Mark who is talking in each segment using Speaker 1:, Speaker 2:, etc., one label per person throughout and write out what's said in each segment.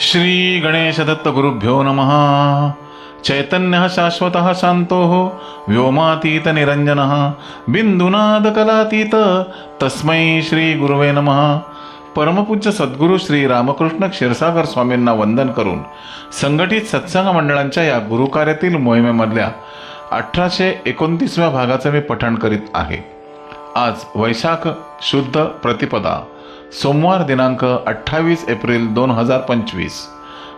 Speaker 1: श्री गणेश दत्त गुरुभ्यो नमः। चैतन्य शाश्वत शांतो व्योमातीत निरंजन बिंदुनाद कलातीत तस्मै श्री गुरुवे नमः। परमपूज्य सद्गुरू श्री रामकृष्ण क्षीरसागर स्वामींना वंदन करून संघटित सत्संग मंडळांच्या या गुरुकार्यातील मोहिमेमधल्या अठराशे एकोणतीसव्या भागाचं मी पठण करीत आहे. आज वैशाख शुद्ध प्रतिपदा. सोमवार दिनांक अठ्ठावीस एप्रिल दोन हजार पंचवीस.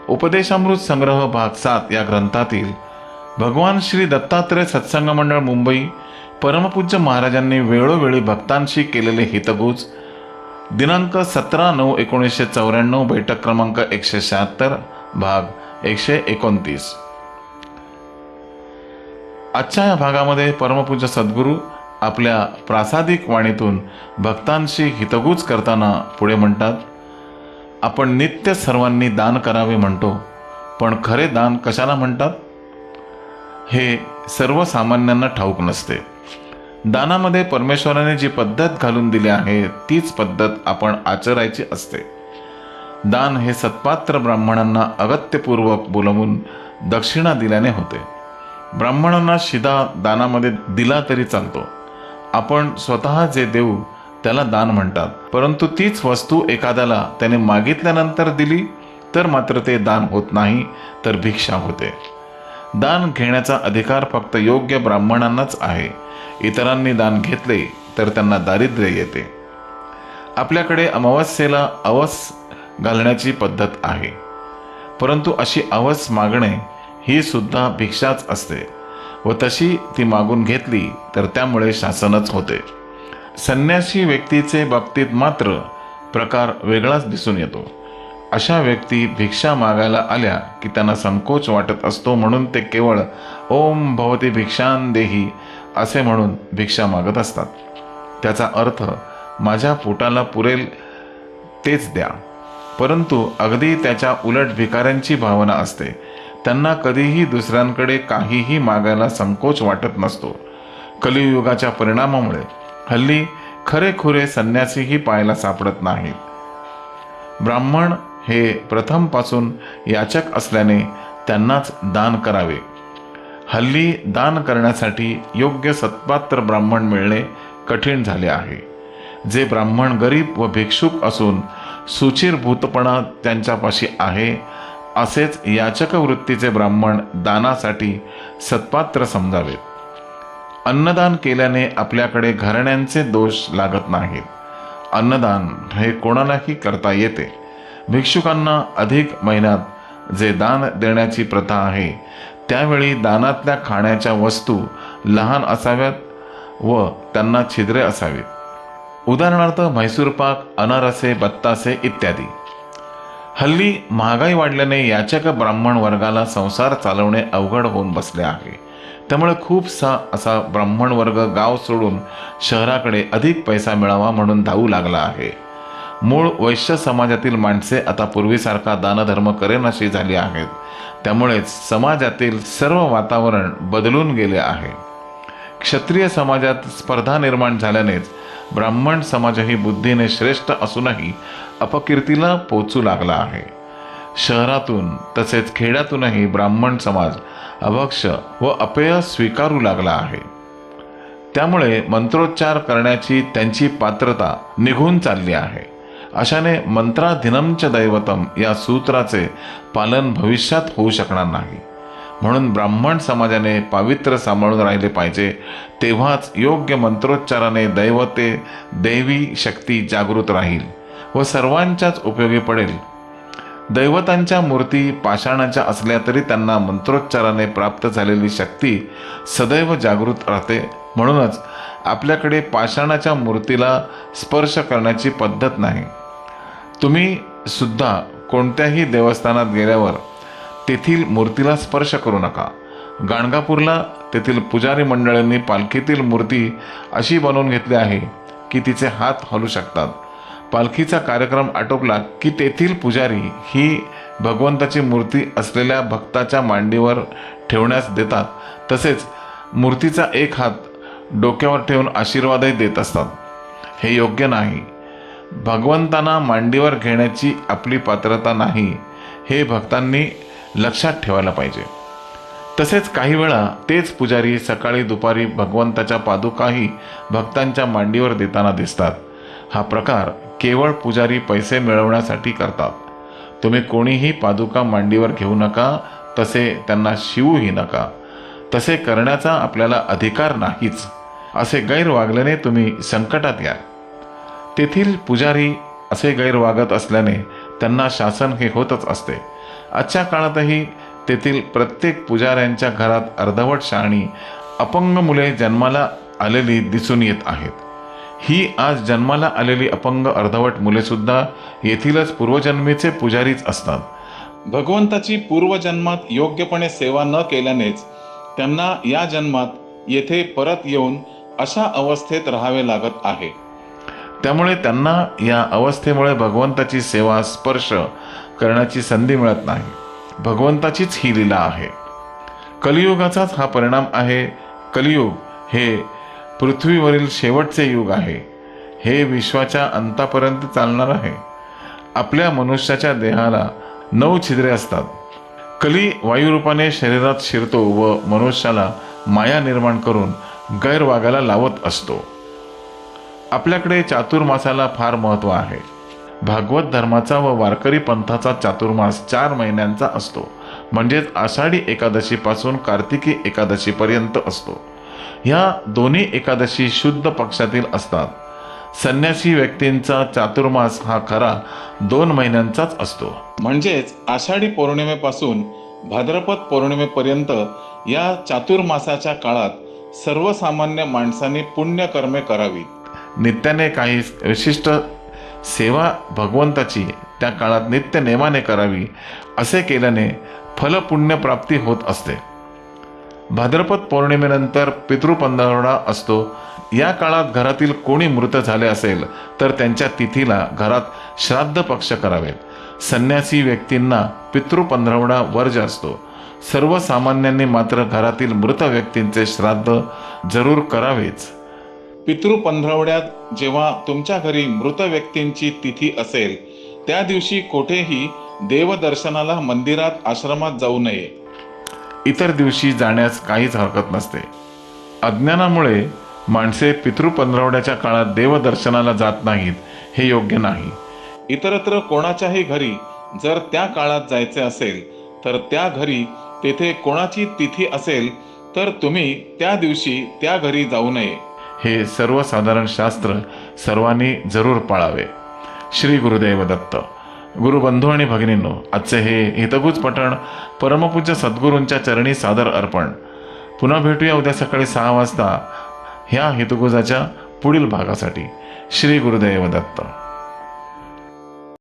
Speaker 1: उपदेशामृत संग्रह भाग सात या ग्रंथातील भगवान श्री दत्तात्रय सत्संग मंडळ मुंबई परमपूज्य महाराजांनी वेळोवेळी भक्तांशी केलेले हितगुज दिनांक सतरा नऊ एकोणीसशे चौऱ्याण्णव बैठक क्रमांक एकशे शहात्तर भाग एकशे एकोणतीस. आजच्या या भागामध्ये परमपूज्य सद्गुरू आपल्या प्रासादिक वाणीतून भक्तांशी हितगुज करताना पुढे म्हणतात आपण नित्य सर्वांनी दान करावे म्हणतो पण खरे दान कशाला म्हणतात? हे सर्वसामान्यांना ठाऊक नसते. दानामध्ये परमेश्वराने जी पद्धत घालून दिली आहे तीच पद्धत आपण आचरायची असते. दान हे सत्पात्र ब्राह्मणांना अगत्यपूर्वक बोलवून दक्षिणा दिल्याने होते. ब्राह्मणांना शिदा दानामध्ये दिला तरी चालतो. आपण स्वतः जे देऊ त्याला दान म्हणतात. परंतु तीच वस्तू एखाद्याला त्याने मागितल्यानंतर दिली तर मात्र ते दान होत नाही तर भिक्षा होते. दान घेण्याचा अधिकार फक्त योग्य ब्राह्मणांनाच आहे. इतरांनी दान घेतले तर त्यांना दारिद्र्य येते. आपल्याकडे अमावस्येला अवस घालण्याची पद्धत आहे. परंतु अशी अवस मागणे ही सुद्धा भिक्षाच असते. व तशी ती मागून घेतली तर त्यामुळे शासनच होते. संन्यासी व्यक्तीचे बाबतीत मात्र प्रकार वेगळाच दिसून येतो. अशा व्यक्ती भिक्षा मागायला आल्या की त्यांना संकोच वाटत असतो म्हणून ते केवळ ओम भवती भिक्षान देही असे म्हणून भिक्षा मागत असतात. त्याचा अर्थ माझ्या पोटाला पुरेल तेच द्या. परंतु अगदी त्याच्या उलट भिकाऱ्यांची भावना असते. त्यांना कधीही दुसऱ्यांकडे काहीही मागायला संकोच वाटत नसतो. कलियुगाच्या परिणामामुळे हल्ली खरेखुरे संन्यासीही पाहायला सापडत नाहीत. ब्राह्मण हे प्रथमपासून याचक असल्याने त्यांनाच दान करावे. हल्ली दान करण्यासाठी योग्य सत्पात्र ब्राह्मण मिळणे कठीण झाले आहे. जे ब्राह्मण गरीब व भिक्षुक असून सुचिरभूतपणा त्यांच्यापाशी आहे असेच याचक वृत्तीचे ब्राह्मण दानासाठी सत्पात्र समजावेत. अन्नदान केल्याने आपल्याकडे घराण्यांचे दोष लागत नाहीत. अन्नदान हे कोणालाही करता येते. भिक्षुकांना अधिक महिन्यात जे दान देण्याची प्रथा आहे त्यावेळी दानातल्या खाण्याच्या वस्तू लहान असाव्यात व त्यांना छिद्रे असावीत. उदाहरणार्थ म्हैसूर पाक अनारसे बत्तासे इत्यादी. हल्ली महागाई वाढल्याने याचक ब्राह्मण वर्गाला संसार चालवणे अवघड होऊन बसले आहे. त्यामुळे खूपसा असा ब्राह्मण वर्ग गाव सोडून शहराकडे अधिक पैसा मिळावा म्हणून धावू लागला आहे. मूळ वैश्य समाजातील माणसे आता पूर्वीसारखा दानधर्म करेनाशी झाली आहेत. त्यामुळेच समाजातील सर्व वातावरण बदलून गेले आहे. क्षत्रिय समाजात स्पर्धा निर्माण झाल्यानेच ब्राह्मण समाजही बुद्धीने श्रेष्ठ असूनही अपकीर्तीला पोचू लागला आहे. शहरातून तसेच खेड्यातूनही ब्राह्मण समाज अभक्ष व अपेय स्वीकारू लागला आहे. त्यामुळे मंत्रोच्चार करण्याची त्यांची पात्रता निघून चालली आहे. अशाने मंत्राधिनमच दैवतम या सूत्राचे पालन भविष्यात होऊ शकणार नाही. म्हणून ब्राह्मण समाजाने पावित्र्य सांभाळून राहिले पाहिजे. तेव्हाच योग्य मंत्रोच्चाराने दैवते दैवी शक्ती जागृत राहील व सर्वांच्याच उपयोगी पडेल. दैवतांच्या मूर्ती पाषाणाच्या असल्या तरी त्यांना मंत्रोच्चाराने प्राप्त झालेली शक्ती सदैव जागृत राहते. म्हणूनच आपल्याकडे पाषाणाच्या मूर्तीला स्पर्श करण्याची पद्धत नाही. तुम्ही सुद्धा कोणत्याही देवस्थानात गेल्यावर तेथील मूर्तीला स्पर्श करू नका. गाणगापूरला तेथील पुजारी मंडळींनी पालखीतील मूर्ती अशी बनवून घेतली आहे की तिचे हात हलू शकतात. पालखीचा कार्यक्रम आटोपला की तेथील पुजारी ही भगवंताची मूर्ती असलेल्या भक्ताच्या मांडीवर ठेवण्यास देतात तसेच मूर्तीचा एक हात डोक्यावर ठेवून आशीर्वादही देत असतात. हे योग्य नाही. भगवंतांना मांडीवर घेण्याची आपली पात्रता नाही. हे भक्तांनी लक्षात ठेवायला पाहिजे. तसेच काही वेळा तेच पुजारी सकाळी दुपारी भगवंताच्या पादुकाही भक्तांच्या मांडीवर देताना दिसतात. हा प्रकार केवळ पुजारी पैसे मिळवण्यासाठी करतात. तुम्ही कोणीही पादुका मांडीवर घेऊ नका तसे त्यांना शिवूही नका. तसे करण्याचा आपल्याला अधिकार नाहीच असे गैरवागल्याने तुम्ही संकटात या तेथील पुजारी असे गैरवागत असल्याने त्यांना शासन हे होतच असते. आजच्या काळातही तेथील प्रत्येक पुजाऱ्यांच्या घरात अर्धवट शाळणी अपंग मुले जन्माला आलेली दिसून येत आहेत. ही आज जन्माला आलेली अपंग अर्धवट मुलेसुद्धा येथीलच पूर्वजन्मीचे पुजारीच असतात.
Speaker 2: भगवंताची पूर्वजन्मात योग्यपणे सेवा न केल्यानेच त्यांना या जन्मात येथे परत येऊन अशा अवस्थेत राहावे लागत आहे.
Speaker 1: त्यामुळे त्यांना या अवस्थेमुळे भगवंताची सेवा स्पर्श करण्याची संधी मिळत नाही. भगवंताचीच ही लीला आहे. कलियुगाचाच हा परिणाम आहे. कलियुग हे पृथ्वीवरील शेवटचे युग आहे. हे विश्वाच्या अंतापर्यंत चालणार आहे. आपल्या मनुष्याच्या देहाला नऊ छिद्रे असतात. कली वायुरूपाने शरीरात शिरतो व मनुष्याला माया निर्माण करून गैरवागाला लावत असतो. आपल्याकडे चातुर्मासाला फार महत्त्व आहे. भागवत धर्माचा व वारकरी पंथाचा चातुर्मास चार महिन्यांचा असतो. म्हणजेच आषाढी एकादशीपासून कार्तिकी एकादशीपर्यंत असतो. ह्या दोन्ही एकादशी शुद्ध पक्षातील असतात. संन्यासी व्यक्तींचा चातुर्मास हा खरा दोन महिन्यांचाच असतो.
Speaker 2: म्हणजेच आषाढी पौर्णिमेपासून भाद्रपद पौर्णिमेपर्यंत या चातुर्मासाच्या काळात सर्वसामान्य माणसांनी पुण्यकर्मे करावीत.
Speaker 1: नित्याने काही विशिष्ट सेवा भगवंताची त्या काळात नित्य नेमाने करावी असे केल्याने फलपुण्यप्राप्ती होत असते. भाद्रपद पौर्णिमेनंतर पितृपंधरवडा असतो. या काळात घरातील कोणी मृत झाले असेल तर त्यांच्या तिथीला घरात श्राद्ध पक्ष करावेत. संन्यासी व्यक्तींना पितृपंधरवडा वर्ज असतो सर्वसामान्यांनी मात्र घरातील मृत व्यक्तींचे श्राद्ध जरूर करावेच.
Speaker 2: पितृ पंधरवड्यात जेव्हा तुमच्या घरी मृत व्यक्तींची तिथी असेल त्या दिवशी कोठेही देवदर्शनाला मंदिरात आश्रमात जाऊ नये.
Speaker 1: इतर दिवशी जाण्यास काहीच हरकत नसते. अज्ञानामुळे माणसे पितृपंधरवड्याच्या काळात देवदर्शनाला जात नाहीत हे योग्य नाही.
Speaker 2: इतरत्र कोणाच्याही घरी जर त्या काळात जायचे असेल तर त्या घरी तेथे कोणाची तिथी असेल तर तुम्ही त्या दिवशी त्या घरी जाऊ नये.
Speaker 1: हे सर्वसाधारण शास्त्र सर्वांनी जरूर पाळावे. श्री गुरुदेव दत्त. गुरुबंधू आणि भगिनींनो आजचे हे हितगुज पठण परमपूज्य सद्गुरूंच्या चरणी सादर अर्पण. पुन्हा भेटूया उद्या सकाळी सहा वाजता ह्या हितगुजाच्या पुढील भागासाठी. श्री गुरुदेव दत्त.